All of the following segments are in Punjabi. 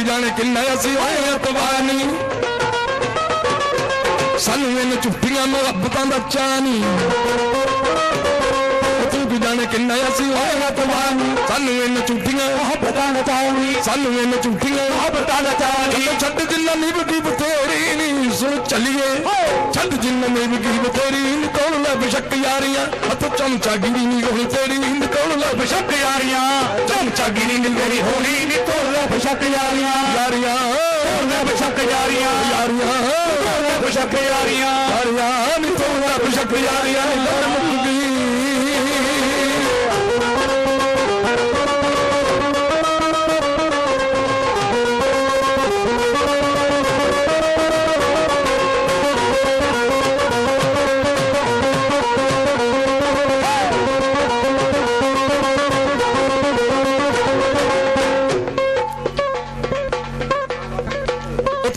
ਜਾਣੇ ਕਿੰਨਾ ਅਸੀਂ ਹੋਏ ਅਤਵਾਨੀ ਸਾਨੂੰ ਇਹਨਾਂ ਚੁੱਪੀਆਂ ਮੁਹੱਬਤਾਂ ਦਾ ਚਾਹ ਤੂੰ ਕੀ ਜਾਣੇ ਕਿੰਨਾ ਅਸੀਂ ਹੋਏ ਅਤਵਾਨੀ ਸਾਨੂੰ ਇਹਨਾਂ ਚੁੱਪੀਆਂ ਮੁਹੱਬਤਾਂ ਦਾ ਚਾਹ ਸਾਨੂੰ ਇਹਨਾਂ ਚੁੱਪੀਆਂ ਮੁਹੱਬਤਾਂ ਦਾ ਚਾਹ ਛੱਡ ਜਿੰਨਾ ਨਿਭ ਗਈ ਬਥੇਰੀ ਨਹੀਂ ਸੁਣ ਚੱਲੀਏ। ਛੱਡ ਜਿੰਨਾ ਨਿਭ ਗਈ ਬਥੇਰੀ ਨਿਕਲ ਲੈ ਬਸ਼ੱਕ ਯਾਰੀਆਂ। ਹੱਥ ਚਮਚਾ ਗਿਰੀ ਨਹੀਂ ਹੋਣੀ ਤੇਰੀ ਨਿਕਲ ਲੈ ਬਸ਼ੱਕ ਯਾਰੀਆਂ। ਚਮਚਾ ਗਿਰੀ ਨਹੀਂ ਮੇਰੀ ਹੋਣੀ ਨੀ ਲੈ ਬਸ਼ੱਕ ਯਾਰੀਆਂ। ਯਾਰੀਆਂ। ਲੈ ਬਸ਼ੱਕ ਯਾਰੀਆਂ। ਯਾਰੀਆਂ। ਲੈ ਬਸ਼ੱਕ ਯਾਰੀਆਂ। ਯਾਰੀਆਂ। ਲੈ ਬਸ਼ੱਕ ਯਾਰੀਆਂ।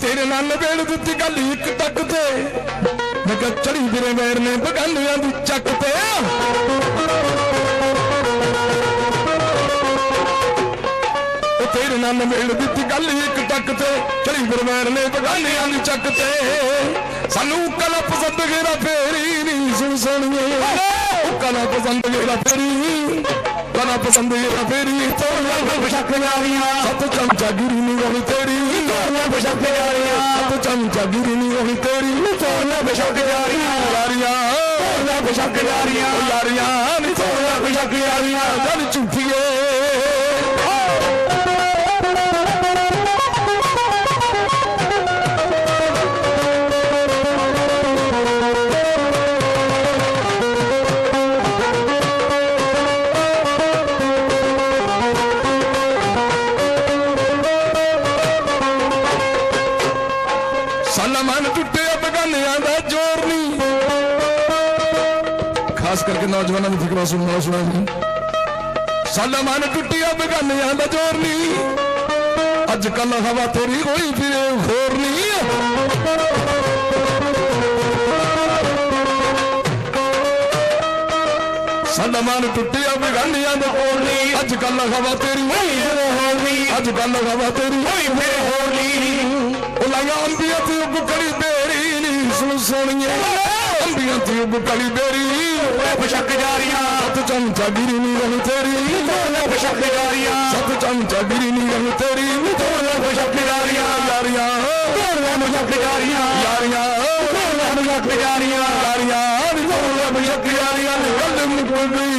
ਤੇਰੇ ਨਾਲ ਨਵੇੜ ਦਿੱਤੀ ਗੱਲ ਇੱਕ ਟੱਕ ਤੇ। ਮੈਂ ਕਿਹਾ ਚੜੀ ਫਿਰੇ ਵੈਰ ਨੇ ਬਗਾਨਿਆਂ ਦੀ ਚੱਕ ਤੇ। ਤੇਰੇ ਨਾਲ ਨਵੇੜ ਦਿੱਤੀ ਗੱਲ ਇੱਕ ਟੱਕ ਤੇ। ਚੜੀ ਫਿਰੇ ਵੈਰ ਨੇ ਬਗਾਨਿਆਂ ਦੀ ਚੱਕ ਤੇ। ਸਾਨੂੰ ਕਲਾ ਪਸੰਦ ਗੇਰਾ ਫੇਰੀ ਨਹੀਂ ਸੁਣ ਸੁਣੀਏ ਕਲਾ ਪਸੰਦ ਗੇਰਾ ਫੇਰੀ ਕਲਾ ਪਸੰਦ ਗੇਰਾ ਫੇਰੀ ਤੋੜਿਆ ਬਸ਼ੱਕ ਯਾਰੀਆਂ ਸਤ ਚਮਚਾ ਗਿਰੀ ਨਹੀਂ ਹੋਣੀ ਤੇਰੀ। ਤੋੜਿਆ ਬਸ਼ੱਕ ਯਾਰੀਆਂ ਸਤ ਚਮਚਾ ਗਿਰੀ ਨਹੀਂ ਹੋਣੀ ਤੇਰੀ। ਤੋੜਿਆ ਬਸ਼ੱਕ ਯਾਰੀਆਂ। ਯਾਰੀਆਂ ਤੋੜਿਆ ਬਸ਼ੱਕ ਯਾਰੀਆਂ ਯਾਰੀਆਂ ਨਹੀਂ ਤੋੜਿਆ ਬਸ਼ੱਕ ਯਾਰੀਆਂ ਸਾਲਾ ਮਨ ਦਾ ਜ਼ੋਰ ਨਹੀਂ। ਖਾਸ ਕਰਕੇ ਨੌਜਵਾਨਾਂ ਨੂੰ ਫਿਕਰਾਂ ਸੁਣਨ ਵਾਲਾ ਸੁਣਾ ਜੀ ਸਾਲਾ ਮਨ ਟੁੱਟਿਆ ਬਗਾਨਿਆਂ ਦਾ ਜ਼ੋਰ ਨਹੀਂ। ਅੱਜ ਕੱਲ ਹਵਾ ਤੇਰੀ ਹੋਈ ਫਿਰੇ ਹੋਰ ਨਹੀਂ ਸਾਡਾ ਮਨ ਟੁੱਟਿਆ ਬਗਾਨਿਆਂ ਦਾ ਜ਼ੋਰ ਨਹੀਂ। ਅੱਜ ਕੱਲ ਹਵਾ ਤੇਰੀ ਹੋਈ ਫਿਰੇ ਹੋਰ ਨਹੀਂ। ਅੱਜ ਕੱਲ ਹਵਾ ਨੂੰ ਸੋਣੀਏ। ਅੰਬੀਆਂ ਦੀ ਬੁਟਲੀ ਬੇਰੀ। ਓਏ ਬਸ਼ਕ ਜਾਰੀਆਂ। ਸਤ ਚੰਦ ਚਾਗਰੀ ਨੀ ਗਨ ਤੇਰੀ। ਓਏ ਬਸ਼ਕ ਜਾਰੀਆਂ। ਸਤ ਚੰਦ ਚਾਗਰੀ ਨੀ ਗਨ ਤੇਰੀ। ਓਏ ਬਸ਼ਕ ਜਾਰੀਆਂ। ਯਾਰੀਆਂ। ਓਏ ਬਸ਼ਕ ਜਾਰੀਆਂ। ਯਾਰੀਆਂ। ਓਏ ਬਸ਼ਕ ਜਾਰੀਆਂ। ਯਾਰੀਆਂ। ਓਏ ਬਸ਼ਕ ਜਾਰੀਆਂ ਗੱਲ ਨੂੰ ਕੋਈ